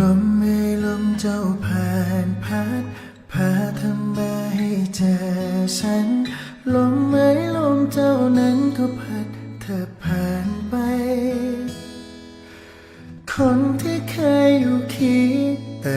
ลมไม่ลมเจ้าผ่านพัดพาทำมาให้เจอฉัน ลมไม่ลมเจ้านั้นก็พัดเธอผ่านไป คนที่เคยอยู่คิดแต่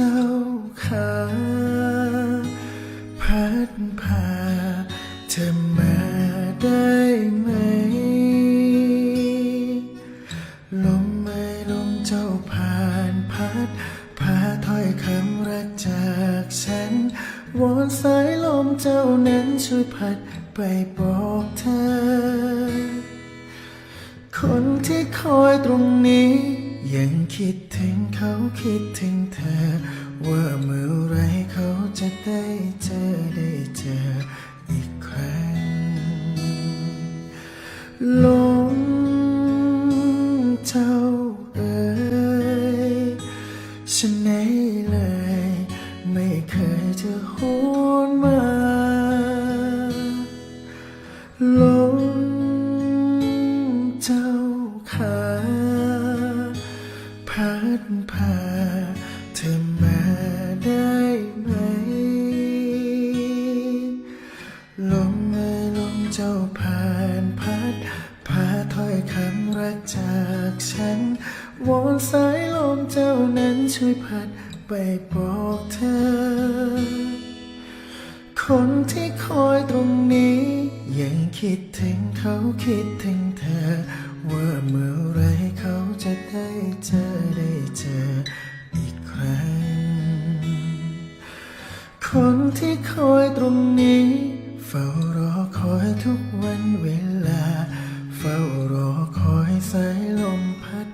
เจ้าขาพัดพาเธอมาได้ไหม ลมไม่ลมเจ้าผ่านพัด พาถ้อยคำรักจากฉัน วอนสายลมเจ้านั้นช่วยพัดไปบอกเธอ คนที่คอยตรงนี้ ยังคิดถึงเขาคิดถึงเธอ ว่าเมื่อไรเขาจะได้เจอได้เจออีกครั้ง เจ้าผ่านพัดพาถ้อยคำรักจากฉัน วอนสายลมเจ้านั้นช่วยพัดไปบอกเธอ คนที่คอยตรงนี้ ยังคิดถึงเขาคิดถึงเธอ ว่าเมื่อไรเขาจะได้เจอได้เจออีกครั้ง คนที่คอยตรงนี้ เฝ้ารอคอยทุกวันเวลา เฝ้ารอคอยสายลมพัด